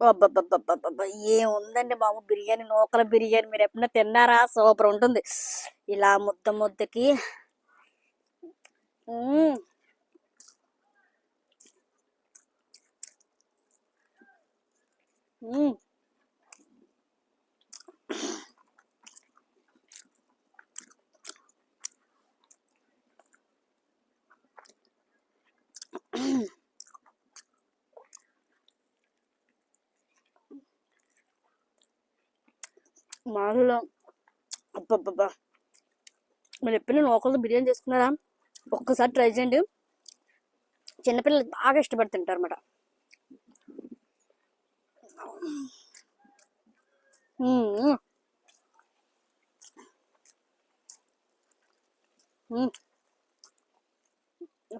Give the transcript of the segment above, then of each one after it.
అబ్బబ్బబ్బబ్బబ్బ ఏముందండి బాబు? బిర్యానీ నూకల బిర్యానీ మీరు ఎప్పుడైనా తిన్నారా? సూపర్ ఉంటుంది. ఇలా ముద్ద ముద్దకి Mm. మామూలుగా అబ్బబ్బబ్బా. మీరు ఎప్పుడైనా నూకలతో బిర్యానీ చేసుకున్నారా? ఒక్కసారి ట్రై చేయండి. చిన్నపిల్లలు బాగా ఇష్టపడి తింటారు అన్నమాట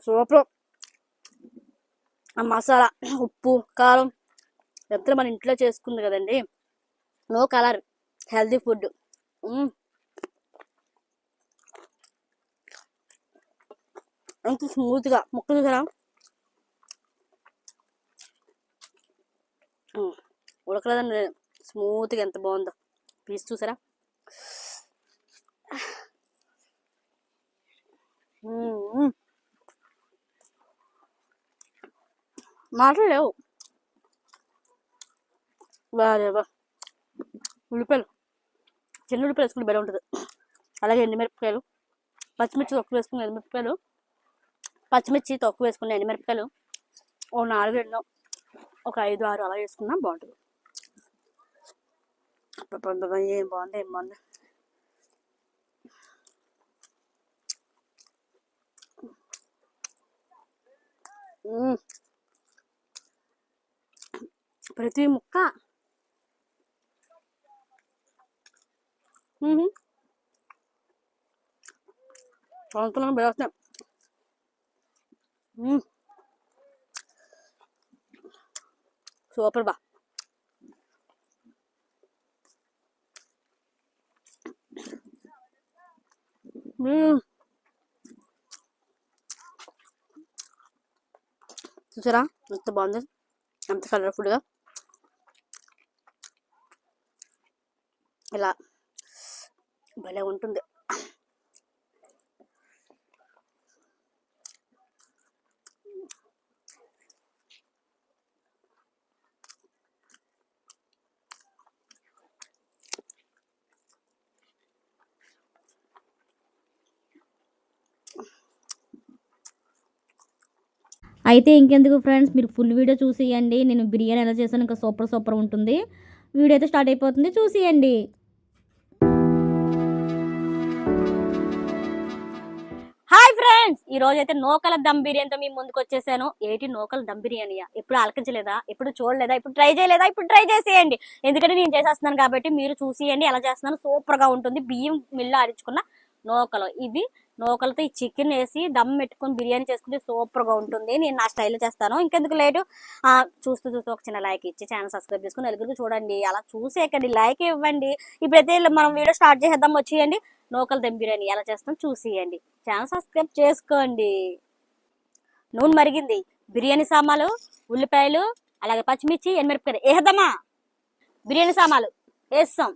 సూపర్. ఆ మసాలా ఉప్పు కారం ఎంత మన ఇంట్లో చేసుకుంది కదండి. No colour. Healthy food. ఎంత స్మూత్గా. ముక్కలు చూసారా? మ్మ్. ఉడకలేదండి. స్మూత్గా ఎంత బాగుందో. పీస్ చూసారా? మాట్లాడలేవు. బాగా ఉల్లిపాయలు. చిన్న వేసుకుంటే బెటర్ ఉంటుంది. అలాగే ఎండుమిరపకాయలు పచ్చిమిర్చి తొక్కు వేసుకున్న ఎండుమిరపకాయలు పచ్చిమిర్చి తొక్కు వేసుకున్న ఎండుమిరపకాయలు ఓ నాలుగు ఎన్నో ఒక ఐదు ఆరు అలా వేసుకున్నా బాగుంటుంది. ఏం బాగుంది ఏం బాగుంది. ప్రతి ముక్క మ్మ్. వంతులను బెరస్తున్నాయి మ్మ్. సూపర్ బా మ్మ్. చూసారా ఎంత బాగుంది ఎంత కలర్ఫుల్గా ఇలా భలే ఉంటుంది. అయితే ఇంకెందుకు ఫ్రెండ్స్ మీరు ఫుల్ వీడియో చూసేయండి. నేను బిర్యానీ ఎలా చేశాను ఇంకా సూపర్ సూపర్ ఉంటుంది. వీడియో అయితే స్టార్ట్ అయిపోతుంది. చూసేయండి. ఫ్రెండ్స్ ఈ రోజు అయితే నూకల దమ్ బిర్యానీతో మీ ముందుకు వచ్చేసాను ఏంటి నూకల దమ్ బిర్యానీయా? ఎప్పుడు అలకించలేదా ఎప్పుడు చూడలేదా? ఇప్పుడు ట్రై చేయలేదా? ఇప్పుడు ట్రై చేసేయండి. ఎందుకంటే నేను చేసేస్తున్నాను కాబట్టి మీరు చూసేయండి ఎలా చేస్తున్నాను. సూపర్గా ఉంటుంది. బియ్యం మిల్లు అరించుకున్న నూకలు. ఇవి నూకలతో ఈ చికెన్ వేసి దమ్ పెట్టుకొని బిర్యానీ చేసుకుంటే సూపర్గా ఉంటుంది. నేను నా స్టైల్లో చేస్తాను. ఇంకెందుకు లేటు? చూస్తూ చూస్తూ ఒక చిన్న లైక్ ఇచ్చి ఛానల్ సబ్స్క్రైబ్ చేసుకుని నలుగురికి చూడండి. అలా చూసేకండి లైక్ ఇవ్వండి. ఇప్పుడైతే మనం వీడియో స్టార్ట్ చేసేద్దాం. వచ్చేయండి. నూకల దమ్ బిర్యానీ ఎలా చేస్తాం చూసేయండి. ఛానల్ సబ్స్క్రైబ్ చేసుకోండి. నూనె మరిగింది. బిర్యానీ సామాలు ఉల్లిపాయలు అలాగే పచ్చిమిర్చి ఎనిమిరపకాయలు వేసేద్దామా బిర్యానీ సామాలు వేస్తాం.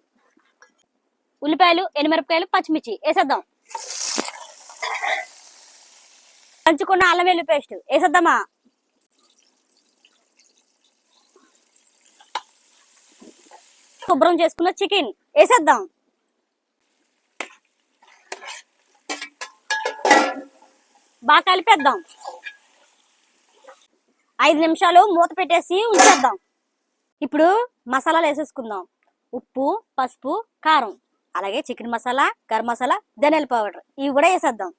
ఉల్లిపాయలు ఎనిమిరపకాయలు పచ్చిమిర్చి వేసేద్దాం. పంచుకున్న అల్లం వెల్లు పేస్ట్ వేసేద్దామా? శుభ్రం చేసుకున్న చికెన్ వేసేద్దాం. బాగా కలిపేద్దాం. ఐదు నిమిషాలు మూత పెట్టేసి ఉంచేద్దాం. ఇప్పుడు మసాలాలు వేసేసుకుందాం. ఉప్పు పసుపు కారం. అలాగే చికెన్ మసాలా గరం మసాలా ధనియాల పౌడర్. ఇవి కూడా వేసేద్దాం.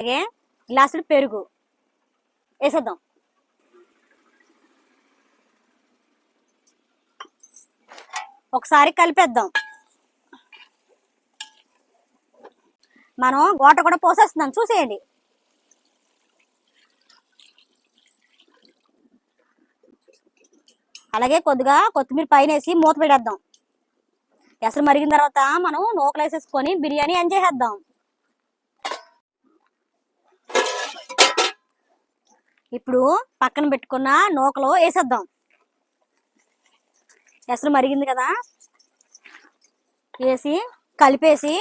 అలాగే గ్లాసుడు పెరుగు వేసేద్దాం. ఒకసారి కలిపేద్దాం. మనం గోట కూడా పోసేస్తున్నాం చూసేయండి. అలాగే కొద్దిగా కొత్తిమీర పైన వేసి మూత పెడేద్దాం ఎసరు మరిగిన తర్వాత మనం నూకలు వేసేసుకొని బిర్యానీ ఎంజాయ్ ఇప్పుడు పక్కన పెట్టుకున్న నూకలు వేసేద్దాం. ఎసరు మరిగింది కదా. వేసి కలిపేసి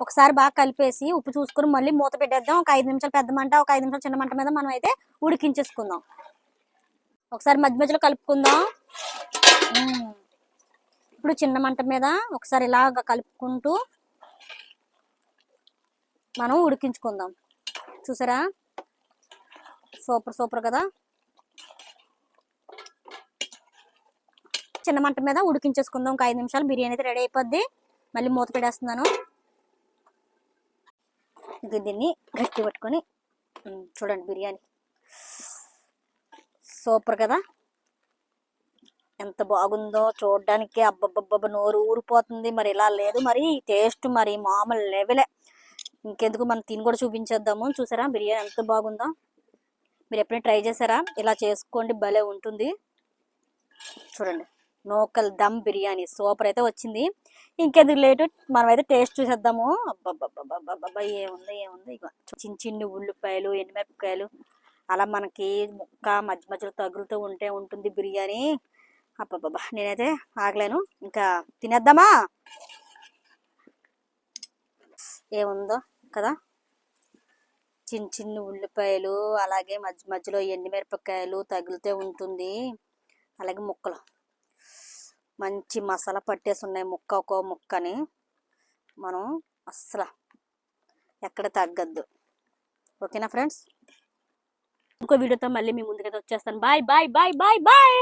ఒకసారి బాగా కలిపేసి ఉప్పు చూసుకుని మళ్ళీ మూత పెట్టేద్దాం. ఒక ఐదు నిమిషాలు పెద్ద మంట ఒక ఐదు నిమిషాలు చిన్న మంట మీద మనం అయితే ఉడికించేసుకుందాం. ఒకసారి మధ్య మధ్యలో కలుపుకుందాం. ఇప్పుడు చిన్న మంట మీద ఒకసారి ఇలాగ కలుపుకుంటూ మనం ఉడికించుకుందాం. చూసారా? సూపర్ సూపర్ కదా. చిన్న మంట మీద ఉడికించేసుకుందాం. ఒక ఐదు నిమిషాలు బిర్యానీ అయితే రెడీ అయిపోద్ది. మళ్ళీ మూత పెడేస్తున్నాను ఇది దీన్ని గట్టి పట్టుకొని చూడండి బిర్యానీ. సూపర్ కదా? ఎంత బాగుందో చూడడానికి. అబ్బబ్బబ్బబ్బ నోరు ఊరిపోతుంది. మరి ఇలా లేదు. మరి టేస్ట్ మరి మామూలు లెవెలే ఇంకెందుకు? మనం తిని కూడా చూపించేద్దాము. చూసారా? బిర్యానీ ఎంత బాగుందో. మీరు ఎప్పుడైనా ట్రై చేశారా? ఇలా చేసుకోండి. భలే ఉంటుంది. చూడండి. నోకల్ దమ్ బిర్యానీ. సూపర్ అయితే వచ్చింది. ఇంకెందుకు లేటు? మనం అయితే టేస్ట్ చూసేద్దాము. అబ్బబ్బబ్బబ్బబ్బబ్బా ఏముంది ఏముంది? చిన్న చిన్న ఉల్లిపాయలు ఎండుమిరపకాయలు అలా మనకి ముక్క మధ్య మధ్యలో తగులుతూ ఉంటే ఉంటుంది బిర్యానీ. అబ్బబ్బబ్బా నేనైతే ఆగలేను. ఇంకా తినేద్దామా? ఏముందో కదా? చిన్న చిన్న ఉల్లిపాయలు అలాగే మధ్య మధ్యలో ఎండుమిరపకాయలు తగులుతూ ఉంటుంది. అలాగే ముక్కలు. మంచి మసాలా పట్టేసి ఉన్నాయి ముక్క ఒక్కో ముక్కని. మనం అస్సలు ఎక్కడ తగ్గద్దు. ఓకేనా ఫ్రెండ్స్? ఇంకో వీడియోతో మళ్ళీ మీ ముందుకైతే వచ్చేస్తాను. Bye bye bye bye bye!